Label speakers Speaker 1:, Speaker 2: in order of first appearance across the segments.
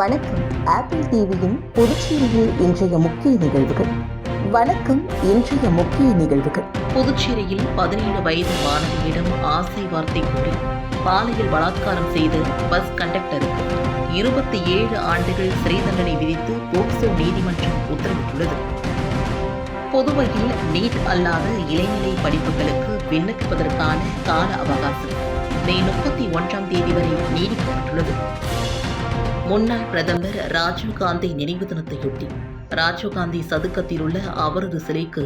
Speaker 1: வணக்கம் ஆப்பிள் டிவியின் புதுச்சேரியில் இன்றைய முக்கிய நிகழ்வுகள் வணக்கம் இன்றைய முக்கிய நிகழ்வுகள்
Speaker 2: புதுச்சேரியில் பதினேழு வயது மாணவியிடம் ஆசை வார்த்தை கூறி பாலியல் பலாத்காரம் செய்த பஸ் கண்டக்டருக்கு இருபத்தி ஏழு ஆண்டுகள் சிறை தண்டனை விதித்து போக்சோ நீதிமன்றம் உத்தரவிட்டுள்ளது பொதுவையில் நீட் அல்லாத இளைநிலை படிப்புகளுக்கு விண்ணப்பிப்பதற்கான கால அவகாசம் மே முப்பத்தி ஒன்றாம் தேதி வரை நீடிக்கப்பட்டுள்ளது முன்னாள் பிரதமர் ராஜீவ்காந்தி நினைவு தினத்தையொட்டி ராஜீவ்காந்தி சதுக்கத்தில் உள்ள அவரது சிலைக்கு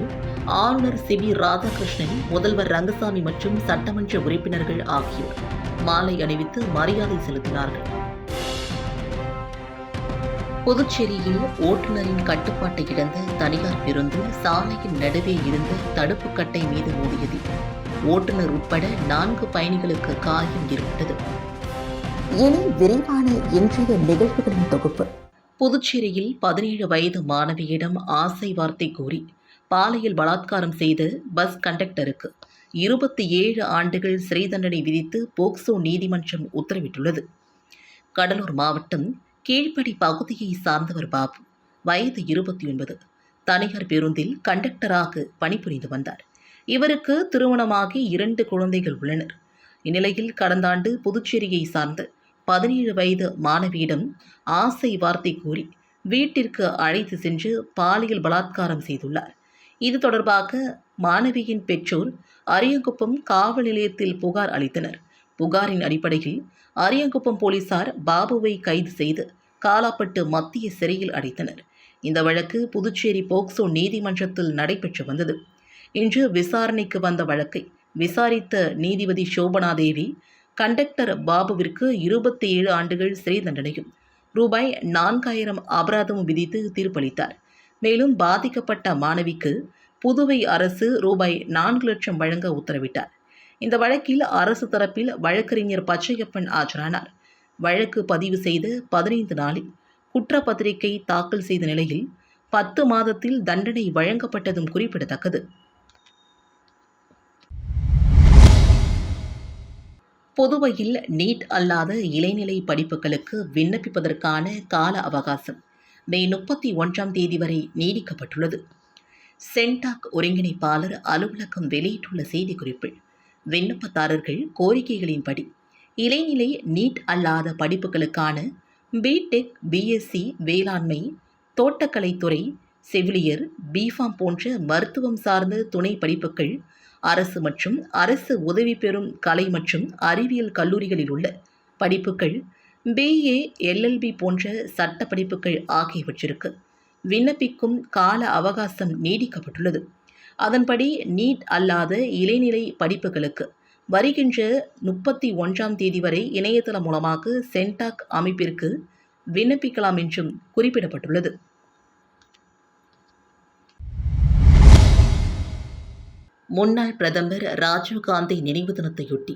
Speaker 2: ஆளுநர் சி வி ராதாகிருஷ்ணன் முதல்வர் ரங்கசாமி மற்றும் சட்டமன்ற உறுப்பினர்கள் ஆகியோர் மாலை அணிவித்து மரியாதை செலுத்தினார்கள் புதுச்சேரியில் ஓட்டுநரின் கட்டுப்பாட்டை இழந்த தனியார் பேருந்து சாலையின் நடுவே இருந்த தடுப்பு கட்டை மீது மோதியது ஓட்டுநர் உட்பட நான்கு பயணிகளுக்கு காயம் ஏற்பட்டது
Speaker 1: இனி விரைவான இன்றைய நிகழ்வுகளின் தொகுப்பு
Speaker 2: புதுச்சேரியில் பதினேழு வயது மாணவியிடம் ஆசை வார்த்தை கூறி பாலையில் பலாத்காரம் செய்த பஸ் கண்டக்டருக்கு இருபத்தி ஏழு ஆண்டுகள் சிறை தண்டனை விதித்து போக்சோ நீதிமன்றம் உத்தரவிட்டுள்ளது கடலூர் மாவட்டம் கீழ்ப்படி பகுதியை சார்ந்தவர் பாபு வயது இருபத்தி ஒன்பது தனியார் பேருந்தில் கண்டக்டராக பணிபுரிந்து வந்தார் இவருக்கு திருமணமாகி இரண்டு குழந்தைகள் உள்ளனர் இந்நிலையில் கடந்த ஆண்டு புதுச்சேரியை சார்ந்த பதினேழு வயது மாணவியிடம் ஆசை வார்த்தை கூறி வீட்டிற்கு அழைத்து சென்று பாலியல் பலாத்காரம் செய்துள்ளார் இது தொடர்பாக மாணவியின் பெற்றோர் அரியங்குப்பம் காவல் நிலையத்தில் புகார் அளித்தனர் புகாரின் அடிப்படையில் அரியங்குப்பம் போலீசார் பாபுவை கைது செய்து காலாப்பட்டு மத்திய சிறையில் அடைத்தனர் இந்த வழக்கு புதுச்சேரி போக்சோ நீதிமன்றத்தில் நடைபெற்று வந்தது இன்று விசாரணைக்கு வந்த வழக்கை விசாரித்த நீதிபதி சோபனா தேவி கண்டக்டர் பாபுவிற்கு இருபத்தி ஏழு ஆண்டுகள் சிறை தண்டனையும் ரூபாய் நான்காயிரம் அபராதமும் விதித்து தீர்ப்பளித்தார் மேலும் பாதிக்கப்பட்ட மாணவிக்கு புதுவை அரசு ரூபாய் நான்கு லட்சம் வழங்க உத்தரவிட்டார் இந்த வழக்கில் அரசு தரப்பில் வழக்கறிஞர் பச்சையப்பன் ஆஜரானார் வழக்கு பதிவு செய்த பதினைந்து நாளில் குற்றப்பத்திரிகை தாக்கல் செய்த நிலையில் பத்து மாதத்தில் தண்டனை வழங்கப்பட்டதும் குறிப்பிடத்தக்கது புதுவையில் நீட் அல்லாத இளைநிலை படிப்புகளுக்கு விண்ணப்பிப்பதற்கான கால அவகாசம் மே முப்பத்தி ஒன்றாம் தேதி வரை நீடிக்கப்பட்டுள்ளது சென்டாக் ஒருங்கிணைப்பாளர் அலுவலகம் வெளியிட்டுள்ள செய்திக்குறிப்பில் விண்ணப்பதாரர்கள் கோரிக்கைகளின்படி இளைநிலை நீட் அல்லாத படிப்புகளுக்கான பிடெக் பிஎஸ்சி வேளாண்மை தோட்டக்கலைத்துறை செவிலியர் பிஃபாம் போன்ற மருத்துவம் சார்ந்த துணை படிப்புகள் அரசு மற்றும் அரசு உதவி பெறும் கலை மற்றும் அறிவியல் கல்லூரிகளில் உள்ள படிப்புகள் பிஏ எல்எல்பி போன்ற சட்ட படிப்புகள் ஆகியவற்றிற்கு விண்ணப்பிக்கும் கால அவகாசம் நீடிக்கப்பட்டுள்ளது அதன்படி நீட் அல்லாத இளைநிலை படிப்புகளுக்கு வருகின்ற முப்பத்தி ஒன்றாம் தேதி வரை இணையதளம் மூலமாக சென்டாக் அமைப்பிற்கு விண்ணப்பிக்கலாம் என்றும் குறிப்பிடப்பட்டுள்ளது முன்னாள் பிரதமர் ராஜீவ்காந்தி நினைவு தினத்தையொட்டி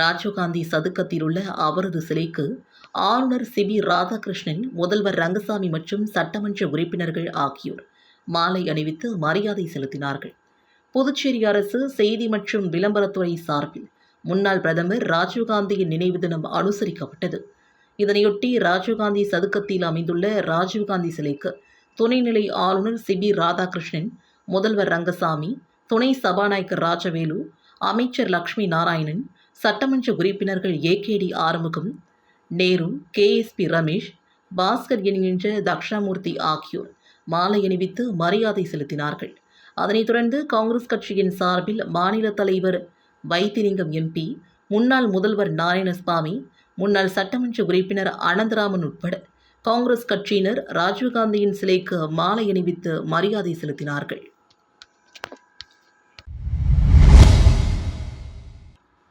Speaker 2: ராஜீவ்காந்தி சதுக்கத்தில் உள்ள அவரது சிலைக்கு ஆளுநர் சி பி ராதாகிருஷ்ணன் முதல்வர் ரங்கசாமி மற்றும் சட்டமன்ற உறுப்பினர்கள் ஆகியோர் மாலை அணிவித்து மரியாதை செலுத்தினார்கள் புதுச்சேரி அரசு செய்தி மற்றும் விளம்பரத்துறை சார்பில் முன்னாள் பிரதமர் ராஜீவ்காந்தியின் நினைவு தினம் அனுசரிக்கப்பட்டது இதனையொட்டி ராஜீவ்காந்தி சதுக்கத்தில் அமைந்துள்ள ராஜீவ்காந்தி சிலைக்கு துணைநிலை ஆளுநர் சி பி ராதாகிருஷ்ணன் முதல்வர் ரங்கசாமி துணை சபாநாயகர் ராஜவேலு அமைச்சர் லக்ஷ்மி நாராயணன் சட்டமன்ற உறுப்பினர்கள் AKT Arumugam Nehru K S P Ramesh Bhaskar என்கின்ற தக்ஷணாமூர்த்தி ஆகியோர் மாலை அணிவித்து மரியாதை செலுத்தினார்கள் அதனைத் தொடர்ந்து காங்கிரஸ் கட்சியின் சார்பில் மாநில தலைவர் வைத்திலிங்கம் எம்பி முன்னாள் முதல்வர் நாராயணசாமி முன்னாள் சட்டமன்ற உறுப்பினர் அனந்தராமன் உட்பட காங்கிரஸ் கட்சியினர் ராஜீவ்காந்தியின் சிலைக்கு மாலை அணிவித்து மரியாதை செலுத்தினார்கள்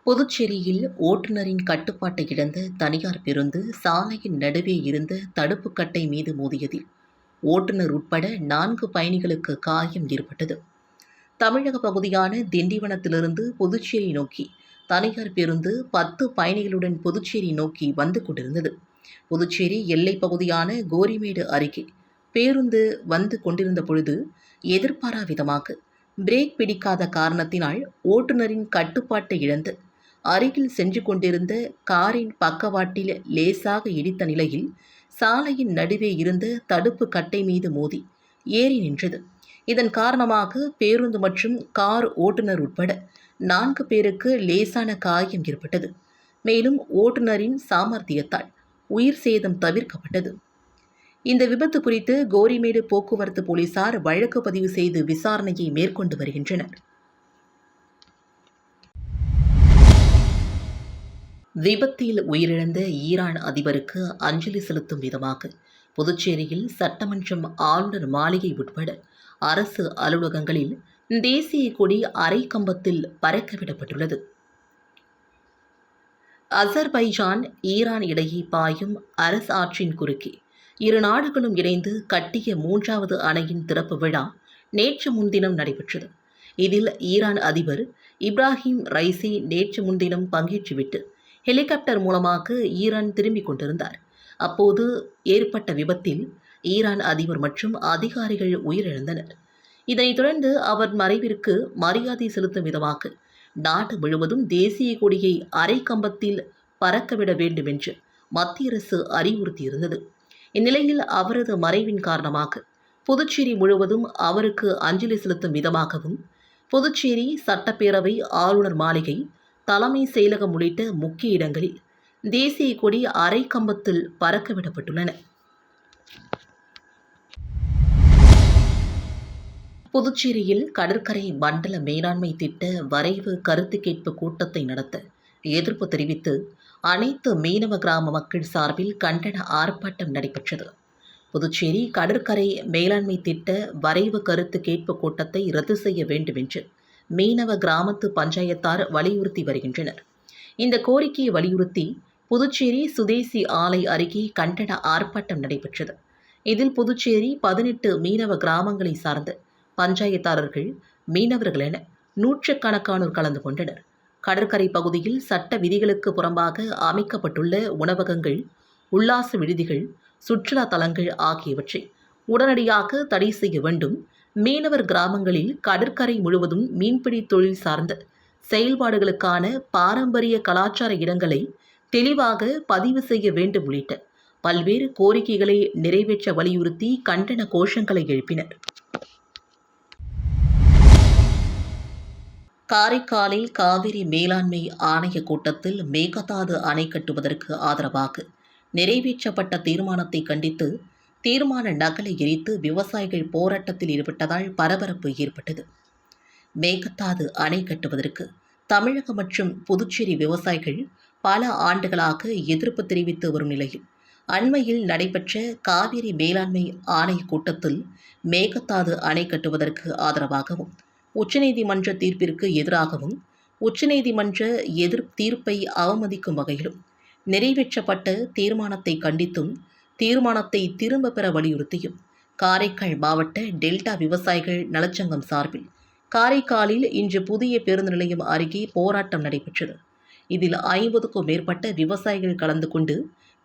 Speaker 2: புதுச்சேரியில் ஓட்டுநரின் கட்டுப்பாட்டை இழந்த தனியார் பேருந்து சாலையின் நடுவே இருந்த தடுப்பு கட்டை மீது மோதியதில் ஓட்டுநர் உட்பட நான்கு பயணிகளுக்கு காயம் ஏற்பட்டது தமிழக பகுதியான திண்டிவனத்திலிருந்து புதுச்சேரி நோக்கி தனியார் பேருந்து பத்து பயணிகளுடன் புதுச்சேரி நோக்கி வந்து கொண்டிருந்தது புதுச்சேரி எல்லை பகுதியான கோரிமேடு அருகே பேருந்து வந்து கொண்டிருந்த பொழுது எதிர்பாராவிதமாக பிரேக் பிடிக்காத காரணத்தினால் ஓட்டுநரின் கட்டுப்பாட்டை இழந்து அருகில் சென்று கொண்டிருந்த காரின் பக்கவாட்டில் லேசாக இடித்த நிலையில் சாலையின் நடுவே இருந்த தடுப்பு கட்டை மீது மோதி ஏறி நின்றது இதன் காரணமாக பேருந்து மற்றும் கார் ஓட்டுநர் உட்பட நான்கு பேருக்கு லேசான காயம் ஏற்பட்டது மேலும் ஓட்டுநரின் சாமர்த்தியத்தால் உயிர் சேதம் தவிர்க்கப்பட்டது இந்த விபத்து குறித்து கோரிமேடு போக்குவரத்து போலீசார் வழக்கு பதிவு செய்து விசாரணையை மேற்கொண்டு வருகின்றனர் விபத்தில் உயிரிழந்த ஈரான் அதிபருக்கு அஞ்சலி செலுத்தும் விதமாக புதுச்சேரியில் சட்டமன்றம் ஆளுநர் மாளிகை உட்பட அரசு அலுவலகங்களில் தேசிய கொடி அரை கம்பத்தில் பறக்கவிடப்பட்டுள்ளது அசர்பைஜான் ஈரான் இடையே பாயும் அரசு ஆற்றின் குறுக்கே இரு நாடுகளும் இணைந்து கட்டிய மூன்றாவது அணையின் திறப்பு விழா நேற்று முன்தினம் நடைபெற்றது இதில் ஈரான் அதிபர் இப்ராஹிம் ரைசி நேற்று முன்தினம் பங்கேற்றுவிட்டு ஹெலிகாப்டர் மூலமாக ஈரான் திரும்பிக் கொண்டிருந்தார் அப்போது ஏற்பட்ட விபத்தில் ஈரான் அதிபர் மற்றும் அதிகாரிகள் உயிரிழந்தனர் இதனைத் தொடர்ந்து அவர் மறைவிற்கு மரியாதை செலுத்தும் விதமாக நாடு முழுவதும் தேசிய கொடியை அரை கம்பத்தில் பறக்கவிட வேண்டும் என்று மத்திய அரசு அறிவுறுத்தியிருந்தது இந்நிலையில் அவரது மறைவின் காரணமாக புதுச்சேரி முழுவதும் அவருக்கு அஞ்சலி செலுத்தும் விதமாகவும் புதுச்சேரி சட்டப்பேரவை ஆளுநர் மாளிகை தலைமை செயலகம் உள்ளிட்ட முக்கிய இடங்களில் தேசிய கொடி அரை கம்பத்தில் பறக்க விடப்பட்டுள்ளன புதுச்சேரியில் கடற்கரை மண்டல மேலாண்மை திட்ட வரைவு கருத்து கேட்பு கூட்டத்தை நடத்த எதிர்ப்பு தெரிவித்து அனைத்து மீனவ கிராம மக்கள் சார்பில் கண்டன ஆர்ப்பாட்டம் நடைபெற்றது புதுச்சேரி கடற்கரை மேலாண்மை திட்ட வரைவு கருத்து கேட்பு கூட்டத்தை ரத்து செய்ய வேண்டும் என்று மீனவ கிராமத்து பஞ்சாயத்தார் வலியுறுத்தி வருகின்றனர் இந்த கோரிக்கையை வலியுறுத்தி புதுச்சேரி சுதேசி ஆலை அருகே கண்டன ஆர்ப்பாட்டம் நடைபெற்றது இதில் புதுச்சேரி பதினெட்டு மீனவ கிராமங்களை சார்ந்த பஞ்சாயத்தாரர்கள் மீனவர்கள் என நூற்றுக்கணக்கானோர் கலந்து கொண்டனர் கடற்கரை பகுதியில் சட்ட விதிகளுக்கு புறம்பாக அமைக்கப்பட்டுள்ள உணவகங்கள் உல்லாச விடுதிகள் சுற்றுலா தலங்கள் ஆகியவற்றை உடனடியாக தடை செய்ய வேண்டும் மீனவர் கிராமங்களில் கடற்கரை முழுவதும் மீன்பிடி தொழில் சார்ந்த செயல்பாடுகளுக்கான பாரம்பரிய கலாச்சார இடங்களை தெளிவாக பதிவு செய்ய வேண்டும் உள்ளிட்ட பல்வேறு கோரிக்கைகளை நிறைவேற்ற வலியுறுத்தி கண்டன கோஷங்களை எழுப்பினர் காரைக்காலில் காவிரி மேலாண்மை ஆணைய கூட்டத்தில் மேகதாது அணை கட்டுவதற்கு ஆதரவாக நிறைவேற்றப்பட்ட தீர்மானத்தை கண்டித்து தீர்மான நகலை எரித்து விவசாயிகள் போராட்டத்தில் ஈடுபட்டதால் பரபரப்பு ஏற்பட்டது மேகத்தாது அணை கட்டுவதற்கு தமிழகம் மற்றும் புதுச்சேரி விவசாயிகள் பல ஆண்டுகளாக எதிர்ப்பு தெரிவித்து வரும் நிலையில் அண்மையில் நடைபெற்ற காவிரி மேலாண்மை ஆணைய கூட்டத்தில் மேகத்தாது அணை கட்டுவதற்கு ஆதரவாகவும் உச்சநீதிமன்ற தீர்ப்பிற்கு எதிராகவும் உச்சநீதிமன்ற எதிர் தீர்ப்பை அவமதிக்கும் வகையிலும் நிறைவேற்றப்பட்ட தீர்மானத்தை கண்டித்தும் தீர்மானத்தை திரும்ப பெற வலியுறுத்தியும் காரைக்கால் மாவட்ட டெல்டா விவசாயிகள் நலச்சங்கம் சார்பில் காரைக்காலில் இன்று புதிய பேருந்து நிலையம் அருகே போராட்டம் நடைபெற்றது இதில் ஐம்பதுக்கும் மேற்பட்ட விவசாயிகள் கலந்து கொண்டு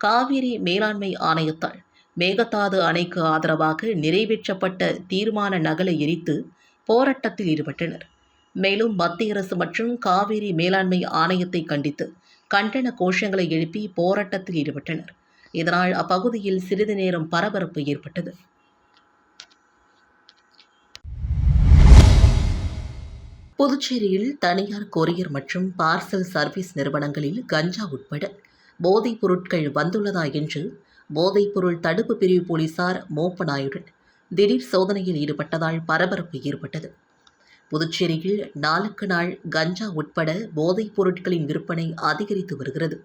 Speaker 2: காவிரி மேலாண்மை ஆணையத்தால் மேகதாது அணைக்கு ஆதரவாக நிறைவேற்றப்பட்ட தீர்மான நகலை எரித்து போராட்டத்தில் ஈடுபட்டனர் மேலும் மத்திய அரசு மற்றும் காவிரி மேலாண்மை ஆணையத்தை கண்டித்து கண்டன கோஷங்களை எழுப்பி போராட்டத்தில் ஈடுபட்டனர் இதனால் அப்பகுதியில் சிறிது நேரம் பரபரப்பு ஏற்பட்டது புதுச்சேரியில் தனியார் கொரியர் மற்றும் பார்சல் சர்வீஸ் நிறுவனங்களில் கஞ்சா உட்பட போதைப் பொருட்கள் வந்துள்ளதா என்று போதைப்பொருள் தடுப்பு பிரிவு போலீசார் மோப்பநாயுடன் திடீர் சோதனையில் ஈடுபட்டதால் பரபரப்பு ஏற்பட்டது புதுச்சேரியில் நாளுக்கு நாள் கஞ்சா உட்பட போதைப் பொருட்களின் விற்பனை அதிகரித்து வருகிறது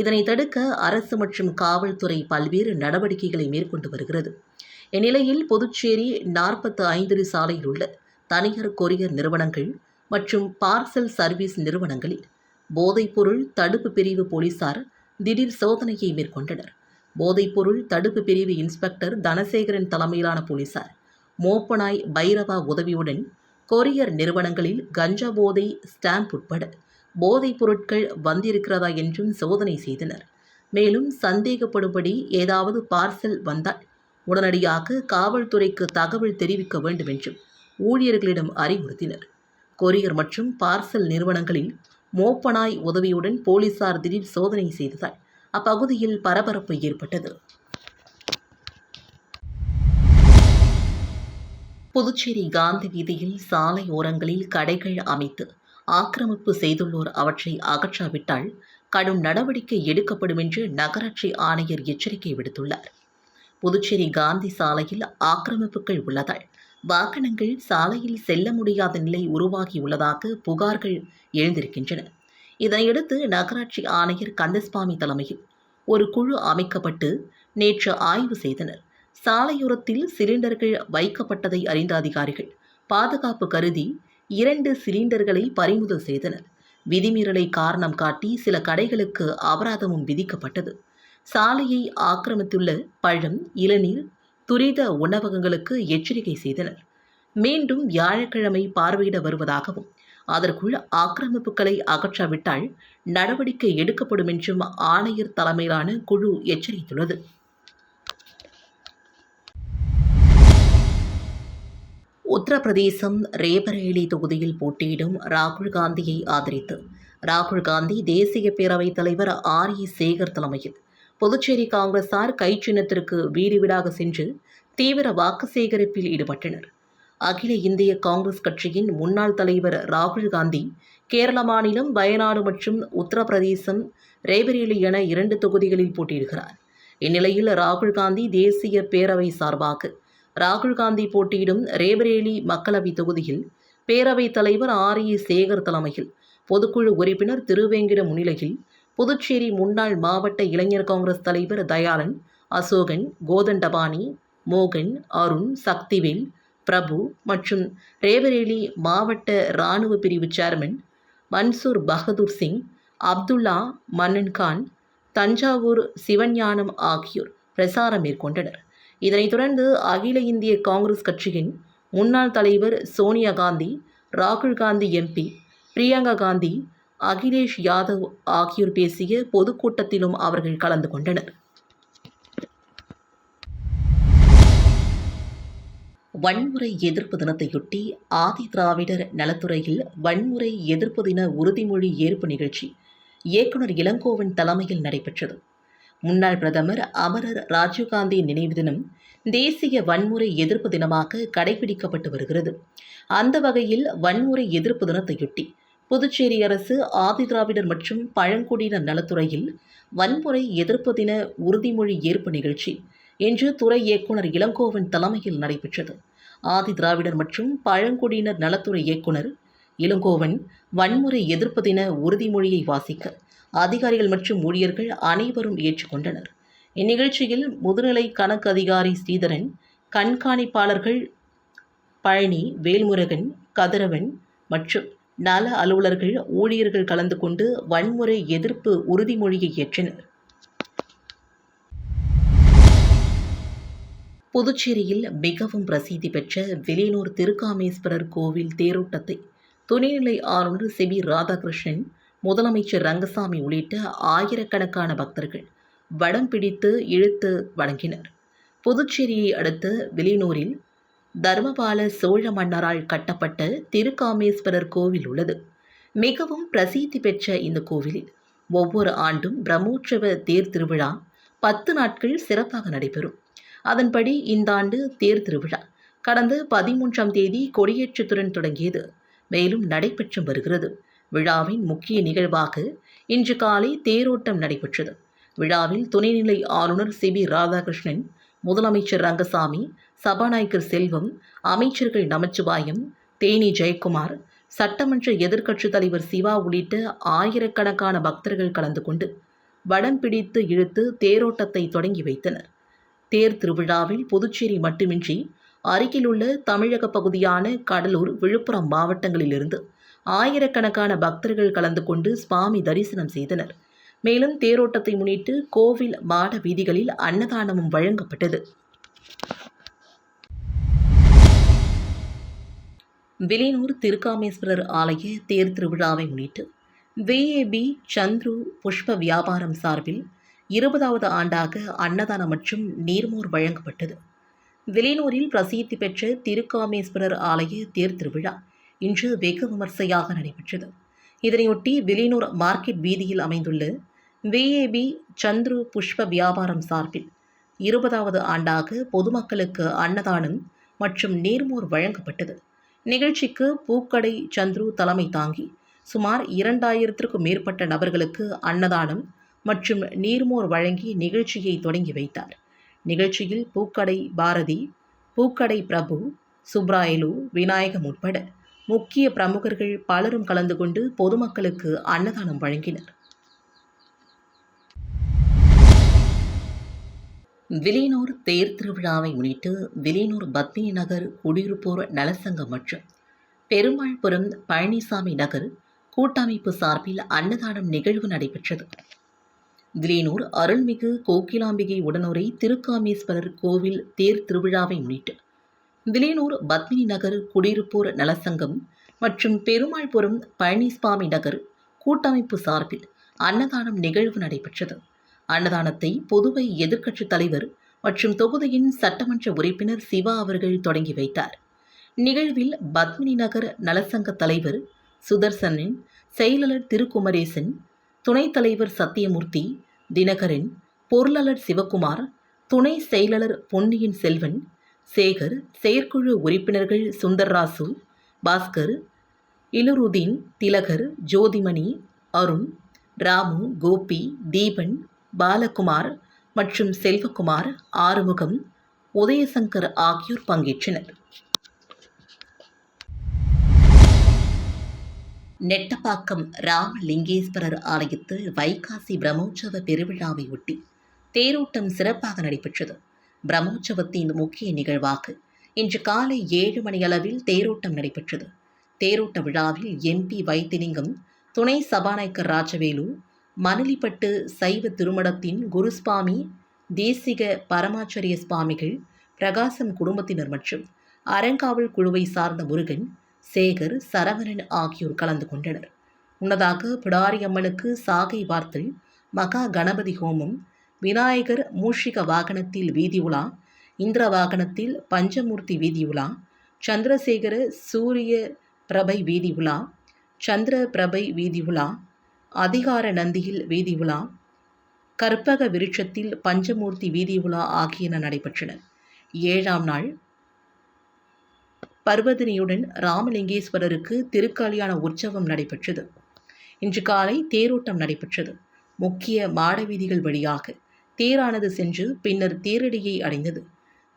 Speaker 2: இதனை தடுக்க அரசு மற்றும் காவல்துறை பல்வேறு நடவடிக்கைகளை மேற்கொண்டு வருகிறது இந்நிலையில் புதுச்சேரி நாற்பத்து ஐந்து சாலையில் உள்ள தனியார் கொரியர் நிறுவனங்கள் மற்றும் பார்சல் சர்வீஸ் நிறுவனங்களில் போதைப்பொருள் தடுப்பு பிரிவு போலீசார் திடீர் சோதனையை மேற்கொண்டனர் போதைப்பொருள் தடுப்பு பிரிவு இன்ஸ்பெக்டர் தனசேகரன் தலைமையிலான போலீசார் மோப்பனாய் பைரவா உதவியுடன் கொரியர் நிறுவனங்களில் கஞ்சா போதை ஸ்டாம்ப் உட்பட போதைப் பொருட்கள் வந்திருக்கிறதா என்றும் சோதனை செய்தனர் மேலும் சந்தேகப்படும்படி ஏதாவது பார்சல் வந்தால் உடனடியாக காவல்துறைக்கு தகவல் தெரிவிக்க வேண்டும் என்றும் ஊழியர்களிடம் அறிவுறுத்தினர் கொரியர் மற்றும் பார்சல் நிறுவனங்களில் மோப்பனாய் உதவியுடன் போலீசார் திடீர் சோதனை செய்ததால் அப்பகுதியில் பரபரப்பு ஏற்பட்டது புதுச்சேரி காந்தி வீதியில் சாலை ஓரங்களில் கடைகள் அமைத்து ஆக்கிரமிப்பு செய்துள்ளோர் அவற்றை அகற்றாவிட்டால் கடும் நடவடிக்கை எடுக்கப்படும் என்று நகராட்சி ஆணையர் எச்சரிக்கை விடுத்துள்ளார் புதுச்சேரி காந்தி சாலையில் ஆக்கிரமிப்புகள் உள்ளதால் வாகனங்கள் சாலையில் செல்ல முடியாத நிலை உருவாகியுள்ளதாக புகார்கள் எழுந்திருக்கின்றன இதனையடுத்து நகராட்சி ஆணையர் கந்தசுவாமி தலைமையில் ஒரு குழு அமைக்கப்பட்டு நேற்று ஆய்வு செய்தனர் சாலையோரத்தில் சிலிண்டர்கள் வைக்கப்பட்டதை அறிந்த அதிகாரிகள் பாதுகாப்பு கருதி இரண்டு சிலிண்டர்களை பறிமுதல் செய்தனர் விதிமீறலை காரணம் காட்டி சில கடைகளுக்கு அபராதமும் விதிக்கப்பட்டது சாலையை ஆக்கிரமித்துள்ள பழம் இளநீர் துரித உணவகங்களுக்கு எச்சரிக்கை செய்தனர் மீண்டும் வியாழக்கிழமை பார்வையிட வருவதாகவும் அதற்குள் ஆக்கிரமிப்புகளை அகற்றாவிட்டால் நடவடிக்கை எடுக்கப்படும் என்றும் ஆணையர் தலைமையிலான குழு எச்சரித்துள்ளது உத்தரப்பிரதேசம் ரேபரேலி தொகுதியில் போட்டியிடும் ராகுல் காந்தியை ஆதரித்து ராகுல் காந்தி தேசிய பேரவைத் தலைவர் ஆர் ஏ சேகர் தலைமையில் புதுச்சேரி காங்கிரசார் கை சின்னத்திற்கு வீடு வீடாக சென்று தீவிர வாக்கு சேகரிப்பில் ஈடுபட்டனர் அகில இந்திய காங்கிரஸ் கட்சியின் முன்னாள் தலைவர் ராகுல் காந்தி கேரள மாநிலம் வயநாடு மற்றும் உத்தரப்பிரதேசம் ரேபரேலி என இரண்டு தொகுதிகளில் போட்டியிடுகிறார் இந்நிலையில் ராகுல் காந்தி தேசிய பேரவை சார்பாக ராகுல் காந்தி போட்டியிடும் ரேபரேலி மக்களவைத் தொகுதியில் பேரவைத் தலைவர் ஆர் ஏ சேகர் தலைமையில் பொதுக்குழு உறுப்பினர் திருவேங்கிட முன்னிலையில் புதுச்சேரி முன்னாள் மாவட்ட இளைஞர் காங்கிரஸ் தலைவர் தயாளன் அசோகன் கோதண்டபாணி மோகன் அருண் சக்திவேல் பிரபு மற்றும் ரேபரேலி மாவட்ட இராணுவ பிரிவு சேர்மன் மன்சூர் பகதூர் சிங் அப்துல்லா மன்னன்கான் தஞ்சாவூர் சிவஞானம் ஆகியோர் பிரசாரம் மேற்கொண்டனர் இதனைத் தொடர்ந்து அகில இந்திய காங்கிரஸ் கட்சியின் முன்னாள் தலைவர் சோனியா காந்தி ராகுல் காந்தி எம்பி பிரியங்கா காந்தி அகிலேஷ் யாதவ் ஆகியோர் பேசிய பொதுக்கூட்டத்திலும் அவர்கள் கலந்து கொண்டனர் வன்முறை எதிர்ப்பு தினத்தையொட்டி ஆதி திராவிடர் நலத்துறையில் வன்முறை எதிர்ப்பு தின உறுதிமொழி ஏற்பு நிகழ்ச்சி இயக்குனர் இளங்கோவன் தலைமையில் நடைபெற்றது முன்னாள் பிரதமர் அமரர் ராஜீவ்காந்தி நினைவு தினம் தேசிய வன்முறை எதிர்ப்பு தினமாக கடைபிடிக்கப்பட்டு வருகிறது அந்த வகையில் வன்முறை எதிர்ப்பு தினத்தையொட்டி புதுச்சேரி அரசு ஆதிதிராவிடர் மற்றும் பழங்குடியினர் நலத்துறையில் வன்முறை எதிர்ப்பு தின உறுதிமொழி ஏற்பு நிகழ்ச்சி இன்று துறை இயக்குனர் இளங்கோவன் தலைமையில் நடைபெற்றது ஆதிதிராவிடர் மற்றும் பழங்குடியினர் நலத்துறை இயக்குனர் இளங்கோவன் வன்முறை எதிர்ப்பு தின உறுதிமொழியை வாசிக்க அதிகாரிகள் மற்றும் ஊழியர்கள் அனைவரும் ஏற்றுக்கொண்டனர் இந்நிகழ்ச்சியில் முதுநிலை கணக்கு அதிகாரி ஸ்ரீதரன் கண்காணிப்பாளர்கள் பழனி வேல்முருகன் கதிரவன் மற்றும் நல அலுவலர்கள் ஊழியர்கள் கலந்து கொண்டு வன்முறை எதிர்ப்பு உறுதிமொழியை ஏற்றனர் புதுச்சேரியில் மிகவும் பிரசித்தி பெற்ற வெளியனூர் திருக்காமேஸ்வரர் கோவில் தேரோட்டத்தை துணைநிலை ஆளுநர் சி வி ராதாகிருஷ்ணன் முதலமைச்சர் ரங்கசாமி உள்ளிட்ட ஆயிரக்கணக்கான பக்தர்கள் வடம் பிடித்து இழுத்து வணங்கினர் புதுச்சேரியை அடுத்த வெளியூரில் தர்மபால சோழ மன்னரால் கட்டப்பட்ட திருக்காமேஸ்வரர் கோவில் உள்ளது மிகவும் பிரசித்தி பெற்ற இந்த கோவிலில் ஒவ்வொரு ஆண்டும் பிரம்மோற்சவ தேர் திருவிழா பத்து நாட்கள் சிறப்பாக நடைபெறும் அதன்படி இந்த ஆண்டு தேர் திருவிழா கடந்த பதிமூன்றாம் தேதி கொடியேற்றத்துடன் தொடங்கியது மேலும் நடைபெற்று வருகிறது விழாவின் முக்கிய நிகழ்வாக இன்று காலை தேரோட்டம் நடைபெற்றது விழாவில் துணைநிலை ஆளுநர் சி பி ராதாகிருஷ்ணன் முதலமைச்சர் ரங்கசாமி சபாநாயகர் செல்வம் அமைச்சர்கள் நமச்சிவாயம் தேனி ஜெயக்குமார் சட்டமன்ற எதிர்க்கட்சித் தலைவர் சிவா உள்ளிட்ட ஆயிரக்கணக்கான பக்தர்கள் கலந்து கொண்டு வடம் பிடித்து இழுத்து தேரோட்டத்தை தொடங்கி வைத்தனர் தேர் திருவிழாவில் புதுச்சேரி மட்டுமின்றி அருகிலுள்ள தமிழக பகுதியான கடலூர் விழுப்புரம் மாவட்டங்களிலிருந்து ஆயிரக்கணக்கான பக்தர்கள் கலந்து கொண்டு சுவாமி தரிசனம் செய்தனர் மேலும் தேரோட்டத்தை முன்னிட்டு கோவில் மாட வீதிகளில் அன்னதானமும் வழங்கப்பட்டது வெளியூர் திருக்காமேஸ்வரர் ஆலய தேர் திருவிழாவை முன்னிட்டு விஏபி சந்துரு புஷ்ப வியாபாரம் சார்பில் இருபதாவது ஆண்டாக அன்னதானம் மற்றும் நீர்மோர் வழங்கப்பட்டது வெளிநூரில் பிரசித்தி பெற்ற திருக்காமேஸ்வரர் ஆலய தேர் திருவிழா இன்று வெகு விமர்சையாக நடைபெற்றது இதனையொட்டி வெளியூர் மார்க்கெட் வீதியில் அமைந்துள்ள விஏபி சந்துரு புஷ்ப வியாபாரம் சார்பில் இருபதாவது ஆண்டாக பொதுமக்களுக்கு அன்னதானம் மற்றும் நீர்மோர் வழங்கப்பட்டது நிகழ்ச்சிக்கு பூக்கடை சந்துரு தலைமை தாங்கி சுமார் இரண்டாயிரத்திற்கும் மேற்பட்ட நபர்களுக்கு அன்னதானம் மற்றும் நீர்மோர் வழங்கி நிகழ்ச்சியை தொடங்கி வைத்தார் நிகழ்ச்சியில் பூக்கடை பாரதி பூக்கடை பிரபு சுப்ராயலு விநாயகம் உட்பட முக்கிய பிரமுகர்கள் பலரும் கலந்து கொண்டு பொதுமக்களுக்கு அன்னதானம் வழங்கினர் விலியனூர் தேர் திருவிழாவை முன்னிட்டு விலியனூர் பத்னி நகர் குடியிருப்போர் நலசங்கம் மற்றும் பெருமாள்புரம் பழனிசாமி நகர் கூட்டமைப்பு சார்பில் அன்னதானம் நிகழ்வு நடைபெற்றது கிரீனூர் அருள்மிகு கோகிலாம்பிகை உடனுரை திருக்காமீஸ்வரர் கோவில் தேர் திருவிழாவை முன்னிட்டு விலையனூர் பத்மினி நகர் குடியிருப்போர் நலசங்கம் மற்றும் பெருமாள்புரம் பழனிசாமி நகர் கூட்டமைப்பு சார்பில் அன்னதானம் நிகழ்வு நடைபெற்றது அன்னதானத்தை பொதுவை எதிர்க்கட்சித் தலைவர் மற்றும் தொகுதியின் சட்டமன்ற உறுப்பினர் சிவா அவர்கள் தொடங்கி வைத்தார் நிகழ்வில் பத்மினி நகர் நலசங்க தலைவர் சுதர்சனின் செயலாளர் திருக்குமரேசன் துணைத் தலைவர் சத்தியமூர்த்தி தினகரன் பொருளாளர் சிவக்குமார் துணை செயலாளர் பொன்னியின் செல்வன் சேகர் செயற்குழு உறுப்பினர்கள் சுந்தர்ராசு பாஸ்கர் இலுருதீன் திலகர் ஜோதிமணி அருண் ராமு கோபி தீபன் பாலகுமார் மற்றும் செல்வகுமார் ஆறுமுகம் உதயசங்கர் ஆகியோர் பங்கேற்றனர் நெட்டப்பாக்கம் ராமலிங்கேஸ்வரர் ஆலயத்தில் வைகாசி பிரம்மோற்சவ பெருவிழாவையொட்டி தேரோட்டம் சிறப்பாக நடைபெற்றது பிரம்மோற்சவத்தின் முக்கிய நிகழ்வாக இன்று காலை ஏழு மணியளவில் தேரோட்டம் நடைபெற்றது தேரோட்ட விழாவில் எம்பி வைத்திலிங்கம் துணை சபாநாயக்கர் ராஜவேலு மணலிப்பட்டு சைவ திருமணத்தின் குருஸ்வாமி தேசிக பரமாச்சரிய சுவாமிகள் பிரகாசம் குடும்பத்தினர் மற்றும் அறங்காவல் குழுவை சார்ந்த முருகன் சேகர் சரவணன் ஆகியோர் கலந்து கொண்டனர் முன்னதாக பிடாரி அம்மனுக்கு சாகை வார்த்தை மகா கணபதி ஹோமம் விநாயகர் மூஷிக வாகனத்தில் வீதி உலா இந்திர வாகனத்தில் பஞ்சமூர்த்தி வீதி உலா சந்திரசேகர சூரிய பிரபை வீதி உலா சந்திர பிரபை வீதி உலா அதிகார நந்தியில் வீதி உலா கற்பக விருட்சத்தில் பஞ்சமூர்த்தி வீதி உலா ஆகியன நடைபெற்றன ஏழாம் நாள் பர்வதினியுடன் ராமலிங்கேஸ்வரருக்கு திருக்கல்யாண உற்சவம் நடைபெற்றது இன்று காலை தேரோட்டம் நடைபெற்றது முக்கிய மாடவீதிகள் வழியாக தேரானது சென்று பின்னர் தேரடியை அடைந்தது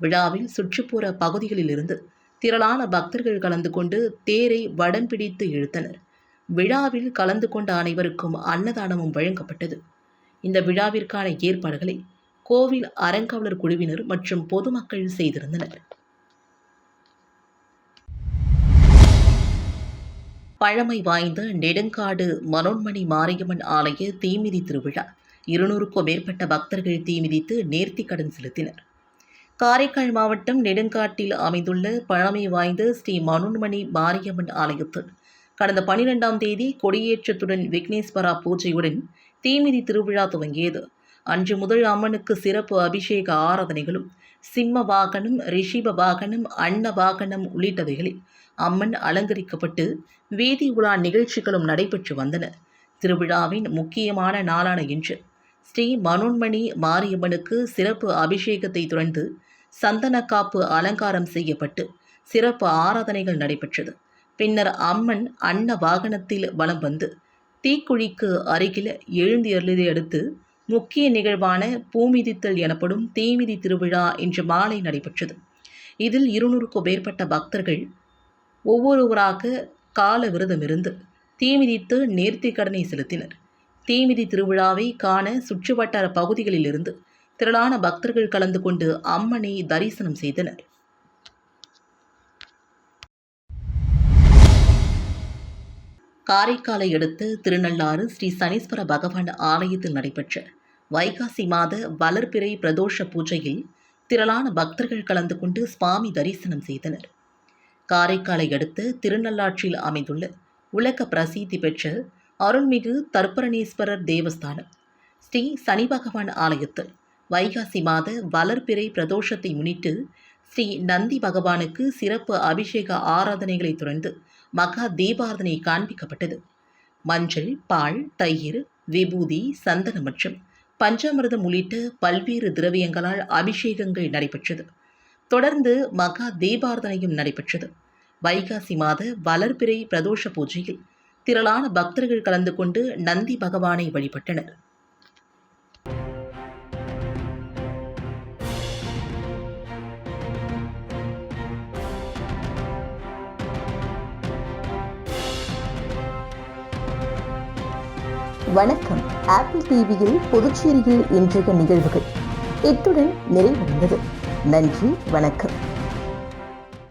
Speaker 2: விழாவில் சுற்றுப்புற பகுதிகளிலிருந்து திரளான பக்தர்கள் கலந்து கொண்டு தேரை வடம் பிடித்து இழுத்தனர் விழாவில் கலந்து கொண்ட அனைவருக்கும் அன்னதானமும் வழங்கப்பட்டது இந்த விழாவிற்கான ஏற்பாடுகளை கோவில் அறங்காவலர் குழுவினர் மற்றும் பொதுமக்கள் செய்திருந்தனர் பழமை வாய்ந்த நெடுங்காடு மனோன்மணி மாரியம்மன் ஆலய தீமிதி திருவிழா இருநூறுக்கும் மேற்பட்ட பக்தர்கள் தீமிதித்து நேர்த்தி கடன் செலுத்தினர் காரைக்கால் மாவட்டம் நெடுங்காட்டில் அமைந்துள்ள பழமை வாய்ந்த ஸ்ரீ மனோன்மணி மாரியம்மன் ஆலயத்தில் கடந்த பனிரெண்டாம் தேதி கொடியேற்றத்துடன் விக்னேஸ்வரா பூஜையுடன் தீமிதி திருவிழா துவங்கியது அன்று முதல் அம்மனுக்கு சிறப்பு அபிஷேக ஆராதனைகளும் சிம்ம வாகனம் ரிஷிப வாகனம் அன்ன வாகனம் உள்ளிட்டவைகளில் அம்மன் அலங்கரிக்கப்பட்டு வீதி உலா நிகழ்ச்சிகளும் நடைபெற்று வந்தன திருவிழாவின் முக்கியமான நாளான இன்று ஸ்ரீ மனோன்மணி மாரியம்மனுக்கு சிறப்பு அபிஷேகத்தை துறந்து சந்தனக்காப்பு அலங்காரம் செய்யப்பட்டு சிறப்பு ஆராதனைகள் நடைபெற்றது பின்னர் அம்மன் அன்ன வாகனத்தில் வலம் வந்து தீக்குழிக்கு அருகில் எழுந்து எழுந்தியருளதை அடுத்து முக்கிய நிகழ்வான பூமிதித்தல் எனப்படும் தீமிதி திருவிழா இன்று மாலை நடைபெற்றது இதில் இருநூறுக்கும் மேற்பட்ட பக்தர்கள் ஒவ்வொருவராக கால விரதமிருந்து தீமிதித்து நேர்த்தி கடனை செலுத்தினர் தீமிதி திருவிழாவை காண சுற்றுவட்டார பகுதிகளிலிருந்து திரளான பக்தர்கள் கலந்து கொண்டு அம்மனை தரிசனம் செய்தனர் காரைக்காலை அடுத்து திருநள்ளாறு ஸ்ரீ சனீஸ்வர பகவான் ஆலயத்தில் நடைபெற்ற வைகாசி மாத வளர்பிறை பிரதோஷ பூஜையில் திரளான பக்தர்கள் கலந்து கொண்டு சுவாமி தரிசனம் செய்தனர் காரைக்காலை அடுத்து திருநள்ளாற்றில் அமைந்துள்ள உலக பிரசித்தி பெற்ற அருள்மிகு தர்பரணேஸ்வரர் தேவஸ்தானம் ஸ்ரீ சனி பகவான் ஆலயத்தில் வைகாசி மாத வளர்பிறை பிரதோஷத்தை முன்னிட்டு ஸ்ரீ நந்தி பகவானுக்கு சிறப்பு அபிஷேக ஆராதனைகளை தொடர்ந்து மகா தீபாரதனை காண்பிக்கப்பட்டது மஞ்சள் பால் தயிர் விபூதி சந்தனம் மற்றும் பஞ்சாமிரதம் உள்ளிட்ட பல்வேறு திரவியங்களால் அபிஷேகங்கள் நடைபெற்றது தொடர்ந்து மகா தீபார்த்தனையும் நடைபெற்றது வைகாசி மாத வளர்பிறை பிரதோஷ பூஜையில் திரளான பக்தர்கள் கலந்து கொண்டு நந்தி பகவானை வழிபட்டனர்
Speaker 1: வணக்கம் ஆப்பிள் டிவியில் புதுச்சேரியில் இன்றைய நிகழ்வுகள் இத்துடன் நிறைவடைந்தது நன்றி வணக்கம்